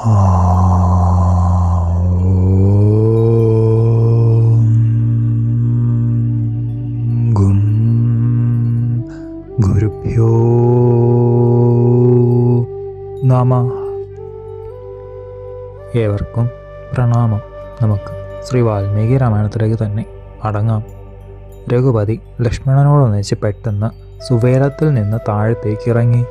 ഗും ഏവർക്കും പ്രണാമം. നമുക്ക് ശ്രീ വാൽമീകി രാമായണത്തിലേക്ക് തന്നെ അടങ്ങാം. രഘുപതി ലക്ഷ്മണനോടൊന്നിച്ച് പെട്ടെന്ന് സുവേലത്തിൽ നിന്ന് താഴത്തേക്ക് ഇറങ്ങി.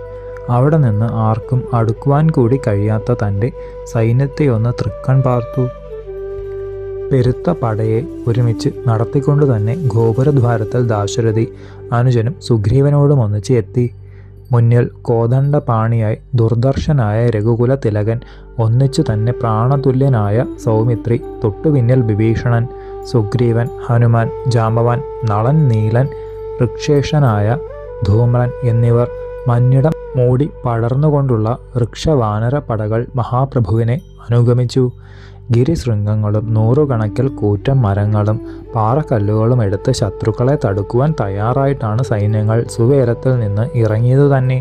അവിടെ നിന്ന് ആർക്കും അടുക്കുവാൻ കൂടി കഴിയാത്ത തന്റെ സൈന്യത്തെ ഒന്ന് തൃക്കൺ പാർത്തു. പെരുത്ത പടയെ ഒരുമിച്ച് നടത്തിക്കൊണ്ട് തന്നെ ഗോപുരദ്വാരത്തിൽ ദാശരഥി അനുജനും സുഗ്രീവനോടും ഒന്നിച്ച് എത്തി. മുന്നിൽ കോദണ്ഡ പാണിയായി ദുർദർശനായ രഘുകുല തിലകൻ ഒന്നിച്ചു തന്നെ പ്രാണതുല്യനായ സൗമിത്രി തൊട്ടുപിന്നിൽ വിഭീഷണൻ സുഗ്രീവൻ ഹനുമാൻ ജാമ്പവാൻ നളൻ നീലൻ ഋക്ഷേഷനായ ധൂമ്രൻ എന്നിവർ മഞ്ഞിടം മൂടി പടർന്നുകൊണ്ടുള്ള വൃക്ഷവാനര പടകൾ മഹാപ്രഭുവിനെ അനുഗമിച്ചു. ഗിരിശൃംഗങ്ങളും നൂറുകണക്കിൽ കൂറ്റൻ മരങ്ങളും പാറക്കല്ലുകളും എടുത്ത് ശത്രുക്കളെ തടുക്കുവാൻ തയ്യാറായിട്ടാണ് സൈന്യങ്ങൾ സുവേരത്തിൽ നിന്ന് ഇറങ്ങിയത് തന്നെ.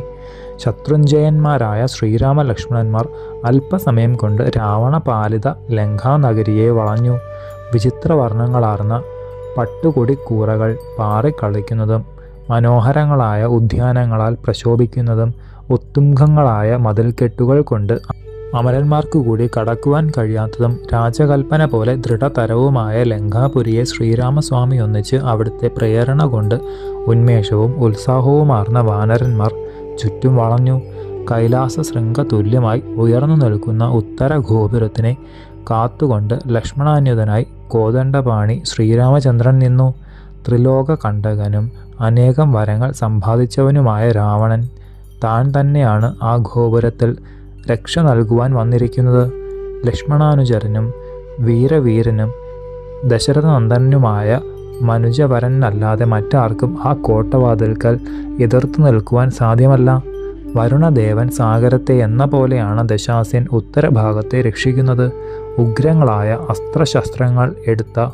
ശത്രുഞ്ജയന്മാരായ ശ്രീരാമ ലക്ഷ്മണന്മാർ അല്പസമയം കൊണ്ട് രാവണപാലിത ലങ്കാനഗരിയെ വളഞ്ഞു. വിചിത്രവർണങ്ങളാർന്ന പട്ടുകൊടിക്കൂറകൾ പാറിക്കളിക്കുന്നതും മനോഹരങ്ങളായ ഉദ്യാനങ്ങളാൽ പ്രശോഭിക്കുന്നതും ഉത്തുംഗങ്ങളായ മതിൽക്കെട്ടുകൾ കൊണ്ട് അമരന്മാർക്കു കൂടി കടക്കുവാൻ കഴിയാത്തതും രാജകൽപ്പന പോലെ ദൃഢതരവുമായ ലങ്കാപുരിയെ ശ്രീരാമസ്വാമി ഒന്നിച്ച് അവിടുത്തെ പ്രേരണ കൊണ്ട് ഉന്മേഷവും ഉത്സാഹവുമാർന്ന വാനരന്മാർ ചുറ്റും വളഞ്ഞു. കൈലാസ ശൃംഗ തുല്യമായി ഉയർന്നു നിൽക്കുന്ന ഉത്തര ഗോപുരത്തിനെ കാത്തുകൊണ്ട് ലക്ഷ്മണാന്യുതനായി കോദണ്ഡപാണി ശ്രീരാമചന്ദ്രൻ നിന്നു. ത്രിലോക കണ്ടകനും അനേകം വരങ്ങൾ സമ്പാദിച്ചവനുമായ രാവണൻ താൻ തന്നെയാണ് ആ ഗോപുരത്തിൽ രക്ഷ നൽകുവാൻ വന്നിരിക്കുന്നത്. ലക്ഷ്മണാനുചരനും വീരവീരനും ദശരഥനന്ദനുമായ മനുജവരനല്ലാതെ മറ്റാർക്കും ആ കോട്ടവാതിൽക്കൽ എതിർത്തു നിൽക്കുവാൻ സാധ്യമല്ല. വരുണദേവൻ സാഗരത്തെ എന്ന പോലെയാണ് ദശാസ്യൻ ഉത്തരഭാഗത്തെ രക്ഷിക്കുന്നത്. ഉഗ്രങ്ങളായ അസ്ത്രശസ്ത്രങ്ങൾ എടുത്ത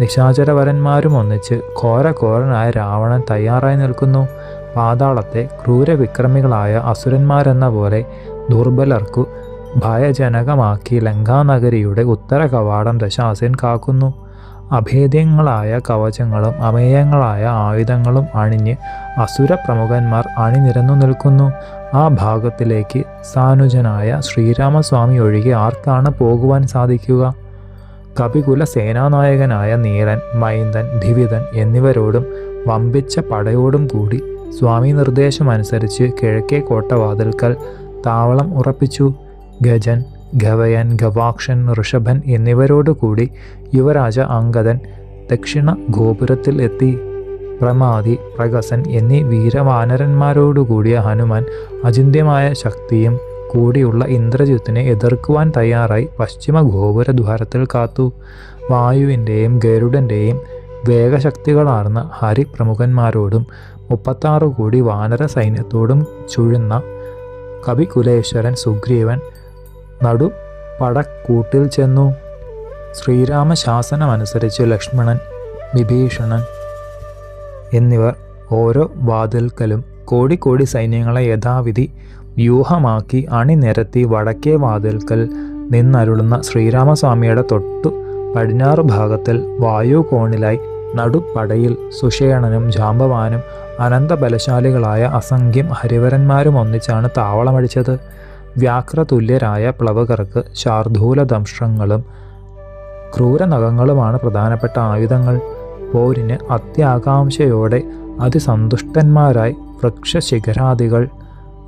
നിശാചരവരന്മാരും ഒന്നിച്ച് ഘോരഘോരനായ രാവണൻ തയ്യാറായി നിൽക്കുന്നു. പാതാളത്തെ ക്രൂരവിക്രമികളായ അസുരന്മാരെന്ന പോലെ ദുർബലർക്കു ഭയജനകമാക്കി ലങ്കാനഗരിയുടെ ഉത്തര കവാടം ദശാസൻ കാക്കുന്നു. അഭേദ്യങ്ങളായ കവചങ്ങളും അമേയങ്ങളായ ആയുധങ്ങളും അണിഞ്ഞ് അസുര പ്രമുഖന്മാർ അണിനിരന്നു നിൽക്കുന്നു. ആ ഭാഗത്തിലേക്ക് സാനുജനായ ശ്രീരാമസ്വാമി ഒഴികെ ആർക്കാണ് പോകുവാൻ സാധിക്കുക? കപികുല സേനാനായകനായ നീലൻ മൈന്ദൻ ധിവിതൻ എന്നിവരോടും വമ്പിച്ച പടയോടും കൂടി സ്വാമി നിർദ്ദേശമനുസരിച്ച് കിഴക്കേ കോട്ടവാതിൽക്കൽ താവളം ഉറപ്പിച്ചു. ഗജൻ ഗവയൻ ഗവാക്ഷൻ ഋഷഭൻ എന്നിവരോടുകൂടി യുവരാജ അങ്കദൻ ദക്ഷിണ ഗോപുരത്തിൽ എത്തി. പ്രമാതി പ്രഗസൻ എന്നീ വീരവാനരന്മാരോടുകൂടിയ ഹനുമാൻ അചിന്ത്യമായ ശക്തിയും കൂടിയുള്ള ഇന്ദ്രജിത്തിനെ എതിർക്കുവാൻ തയ്യാറായി പശ്ചിമ ഗോപുരദ്വാരത്തിൽ കാത്തു. വായുവിന്റെയും ഗരുഡന്റെയും വേഗശക്തികളാർന്ന ഹരിപ്രമുഖന്മാരോടും മുപ്പത്താറ് കോടി വാനര സൈന്യത്തോടും ചുഴുന്ന കവികുലേശ്വരൻ സുഗ്രീവൻ നടു പടക്കൂട്ടിൽ ചെന്നു. ശ്രീരാമ ശാസനമനുസരിച്ച് ലക്ഷ്മണൻ വിഭീഷണൻ എന്നിവർ ഓരോ വാതിൽക്കലും കോടിക്കോടി സൈന്യങ്ങളെ യഥാവിധി വ്യൂഹമാക്കി അണിനിരത്തി വടക്കേ വാതിൽക്കൽ നിന്നരുളുന്ന ശ്രീരാമസ്വാമിയുടെ തൊട്ടു പടിഞ്ഞാറ് ഭാഗത്തിൽ വായുകോണിലായി നടുപ്പടയിൽ സുഷേണനും ജാമ്പവാനും അനന്തബലശാലികളായ അസംഖ്യം ഹരിവരന്മാരും ഒന്നിച്ചാണ് താവളമടിച്ചത്. വ്യാഘ്രതുല്യരായ പ്ലവകർക്ക് ശാർദൂലദംഷ്ട്രങ്ങളും ക്രൂരനഖങ്ങളുമാണ് പ്രധാനപ്പെട്ട ആയുധങ്ങൾ. പോരിന് അത്യാകാംക്ഷയോടെ അതിസന്തുഷ്ടന്മാരായി വൃക്ഷശിഖരാദികൾ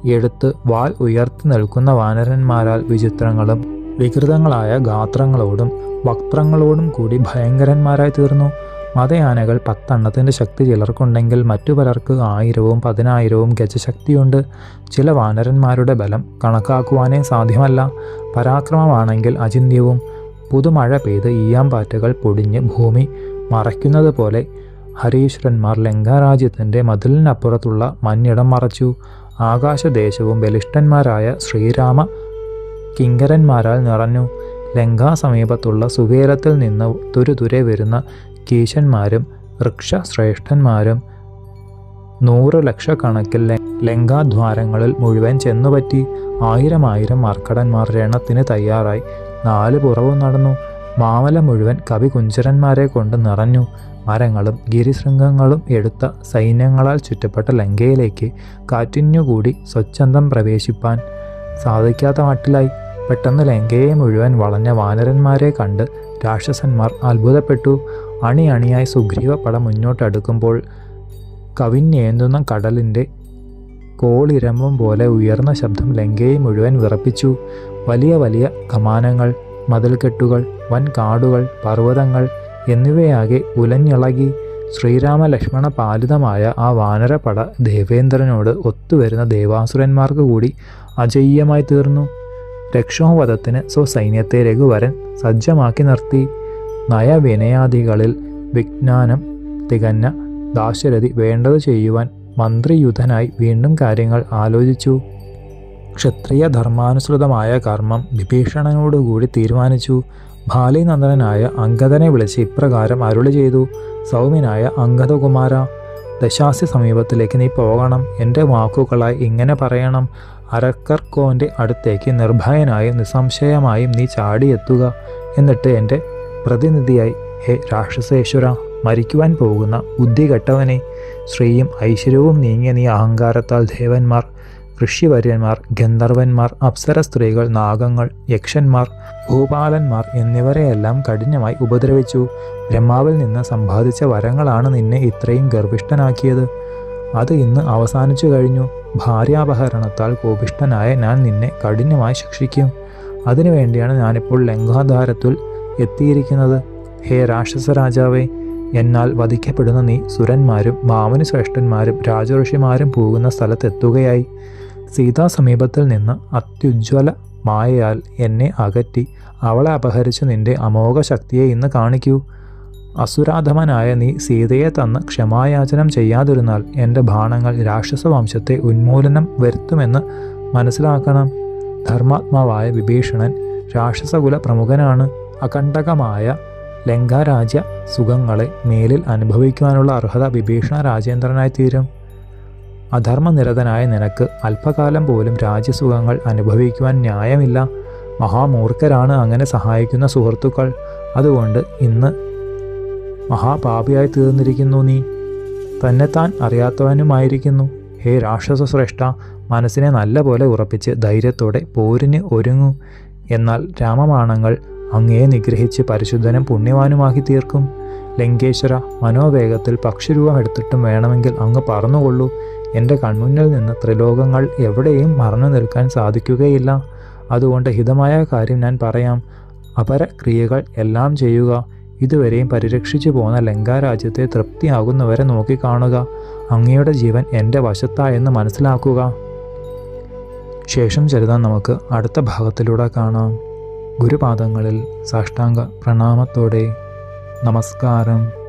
എടുത്ത് വാൽ ഉയർത്തി നിൽക്കുന്ന വാനരന്മാരാൽ വിചിത്രങ്ങളും വികൃതങ്ങളായ ഗാത്രങ്ങളോടും വക്ത്രങ്ങളോടും കൂടി ഭയങ്കരന്മാരായി തീർന്നു. മതയാനകൾ പത്തെണ്ണത്തിന്റെ ശക്തി ചിലർക്കുണ്ടെങ്കിൽ മറ്റു പലർക്ക് ആയിരവും പതിനായിരവും ഗജശക്തിയുണ്ട്. ചില വാനരന്മാരുടെ ബലം കണക്കാക്കുവാനേ സാധ്യമല്ല. പരാക്രമമാണെങ്കിൽ അചിന്യവും പുതുമഴ പെയ്ത് ഈയാമ്പാറ്റകൾ പൊടിഞ്ഞ് ഭൂമി മറയ്ക്കുന്നത് പോലെ ഹരീശ്വരന്മാർ ലങ്കാരാജ്യത്തിന്റെ മതിലിനപ്പുറത്തുള്ള മഞ്ഞിടം മറച്ചു. ആകാശദേശവും ബലിഷ്ഠന്മാരായ ശ്രീരാമ കിങ്കരന്മാരാൽ നിറഞ്ഞു. ലങ്കാ സമീപത്തുള്ള സുവേലത്തിൽ നിന്ന് തുരുതുരെ വരുന്ന കീശന്മാരും വൃക്ഷശ്രേഷ്ഠന്മാരും നൂറ് ലക്ഷക്കണക്കിൽ ലങ്കാദ്വാരങ്ങളിൽ മുഴുവൻ ചെന്നുപറ്റി ആയിരം ആയിരം മർക്കടന്മാർ രണത്തിന് തയ്യാറായി. നാല് പുറവും നടന്നു. മാമല മുഴുവൻ കവി കുഞ്ചരന്മാരെ കൊണ്ട് നിറഞ്ഞു. മരങ്ങളും ഗിരിശൃംഗങ്ങളും എടുത്ത സൈന്യങ്ങളാൽ ചുറ്റപ്പെട്ട ലങ്കയിലേക്ക് കാറ്റിനുകൂടി സ്വച്ഛന്തം പ്രവേശിപ്പാൻ സാധിക്കാത്ത മട്ടിലായി. പെട്ടെന്ന് ലങ്കയെ മുഴുവൻ വളഞ്ഞ വാനരന്മാരെ കണ്ട് രാക്ഷസന്മാർ അത്ഭുതപ്പെട്ടു. അണി അണിയായി സുഗ്രീവ പട മുന്നോട്ടടുക്കുമ്പോൾ കവിഞ്ഞേന്തുന്ന കടലിന്റെ കോളിരമ്പം പോലെ ഉയർന്ന ശബ്ദം ലങ്കയെ മുഴുവൻ വിറപ്പിച്ചു. വലിയ വലിയ കമാനങ്ങൾ മതിൽക്കെട്ടുകൾ വൻ കാടുകൾ പർവതങ്ങൾ എന്നിവയാകെ ഉലഞ്ഞിളകി. ശ്രീരാമ ലക്ഷ്മണ പാലിതമായ ആ വാനരപട ദേവേന്ദ്രനോട് ഒത്തുവരുന്ന ദേവാസുരന്മാർക്ക് കൂടി അജയ്യമായി തീർന്നു. രക്ഷോവധത്തിന് സ്വസൈന്യത്തെ രഘുവരൻ സജ്ജമാക്കി നിർത്തി. നയവിനയാദികളിൽ വിജ്ഞാനം തികഞ്ഞ ദാശരഥി വേണ്ടത് ചെയ്യുവാൻ മന്ത്രിയുധനായി വീണ്ടും കാര്യങ്ങൾ ആലോചിച്ചു. ക്ഷത്രിയ ധർമാനുസൃതമായ കർമ്മം വിഭീഷണനോടുകൂടി തീരുമാനിച്ചു. ബാലിനന്ദനായ അങ്കദനെ വിളിച്ച് ഇപ്രകാരം അരുളി ചെയ്തു. സൗമ്യനായ അങ്കദകുമാര ദശാസ്യ സമീപത്തിലേക്ക് നീ പോകണം. എന്റെ വാക്കുകളായി ഇങ്ങനെ പറയണം. അരക്കർക്കോന്റെ അടുത്തേക്ക് നിർഭയനായും നിസ്സംശയമായും നീ ചാടിയെത്തുക എന്നിട്ട് എന്റെ പ്രതിനിധിയായി ഹേ രാക്ഷസേശ്വര മരിക്കുവാൻ പോകുന്ന ബുദ്ധി കെട്ടവനെ ശ്രീയും ഐശ്വര്യവും നീങ്ങിയ നീ അഹങ്കാരത്താൽ ദേവന്മാർ ഋഷിവര്യന്മാർ ഗന്ധർവന്മാർ അപ്സര സ്ത്രീകൾ നാഗങ്ങൾ യക്ഷന്മാർ ഭൂപാലന്മാർ എന്നിവരെയെല്ലാം കഠിനമായി ഉപദ്രവിച്ചു. ബ്രഹ്മാവിൽ നിന്ന് സമ്പാദിച്ച വരങ്ങളാണ് നിന്നെ ഇത്രയും ഗർഭിഷ്ഠനാക്കിയത്. അത് ഇന്ന് അവസാനിച്ചു കഴിഞ്ഞു. ഭാര്യാപഹരണത്താൽ കോപിഷ്ഠനായ ഞാൻ നിന്നെ കഠിനമായി ശിക്ഷിക്കും. അതിനുവേണ്ടിയാണ് ഞാനിപ്പോൾ ലങ്കാധാരത്തിൽ എത്തിയിരിക്കുന്നത്. ഹേ രാക്ഷസ രാജാവേ എന്നാൽ വധിക്കപ്പെടുന്ന നീ സുരന്മാരും മാമന് ശ്രേഷ്ഠന്മാരും രാജഋഷിമാരും പോകുന്ന സ്ഥലത്തെത്തുകയായി സീതാ സമീപത്തിൽ നിന്ന് അത്യുജ്വല മായയാൽ എന്നെ അകറ്റി. അവളെ അപഹരിച്ച് നിന്റെ അമോഘ ശക്തിയെ ഇന്ന് കാണിക്കൂ. അസുരാധമനായ നീ സീതയെ തന്ന് ക്ഷമായാചനം ചെയ്യാതിരുന്നാൽ എന്റെ ബാണങ്ങൾ രാക്ഷസവംശത്തെ ഉന്മൂലനം വരുത്തുമെന്ന് മനസ്സിലാക്കണം. ധർമാത്മാവായ വിഭീഷണൻ രാക്ഷസകുല പ്രമുഖനാണ് അകണ്ടകമായ ലങ്കാരാജ്യ സുഖങ്ങളെ മേലിൽ അനുഭവിക്കുവാനുള്ള അർഹത വിഭീഷണ രാജേന്ദ്രനായി തീരും. അധർമ്മനിരതനായ നിനക്ക് അല്പകാലം പോലും രാജ്യസുഖങ്ങൾ അനുഭവിക്കുവാൻ ന്യായമില്ല. മഹാമൂർഖരാണ് അങ്ങനെ സഹായിക്കുന്ന സുഹൃത്തുക്കൾ. അതുകൊണ്ട് ഇന്ന് മഹാപാപിയായി തീർന്നിരിക്കുന്നു നീ തന്നെത്താൻ അറിയാത്തവനുമായിരിക്കുന്നു. ഹേ രാക്ഷസ ശ്രേഷ്ഠ മനസ്സിനെ നല്ലപോലെ ഉറപ്പിച്ച് ധൈര്യത്തോടെ പോരിന് ഒരുങ്ങൂ. എന്നാൽ രാമമാണങ്ങൾ അങ്ങയെ നിഗ്രഹിച്ച് പരിശുദ്ധനും പുണ്യവാനുമാക്കി തീർക്കും ലങ്കേശ്വര മനോവേഗത്തിൽ പക്ഷിരൂപം എടുത്തിട്ടും വേണമെങ്കിൽ അങ്ങ് പറന്നുകൊള്ളൂ. എന്റെ കൺമുന്നിൽ നിന്ന് ത്രിലോകങ്ങൾ എവിടെയും മറന്നു നിൽക്കാൻ സാധിക്കുകയില്ല. അതുകൊണ്ട് ഹിതമായ കാര്യം ഞാൻ പറയാം. അപരക്രിയകൾ എല്ലാം ചെയ്യുക. ഇതുവരെയും പരിരക്ഷിച്ചു പോന്ന ലങ്കാരാജ്യത്തെ തൃപ്തിയാകുന്നവരെ നോക്കിക്കാണുക. അങ്ങയുടെ ജീവൻ എന്റെ വശത്തായെന്ന് മനസ്സിലാക്കുക. ശേഷം ചരിതം നമുക്ക് അടുത്ത ഭാഗത്തിലൂടെ കാണാം. ഗുരുപാദങ്ങളിൽ സാഷ്ടാംഗ പ്രണാമത്തോടെ. നമസ്കാരം.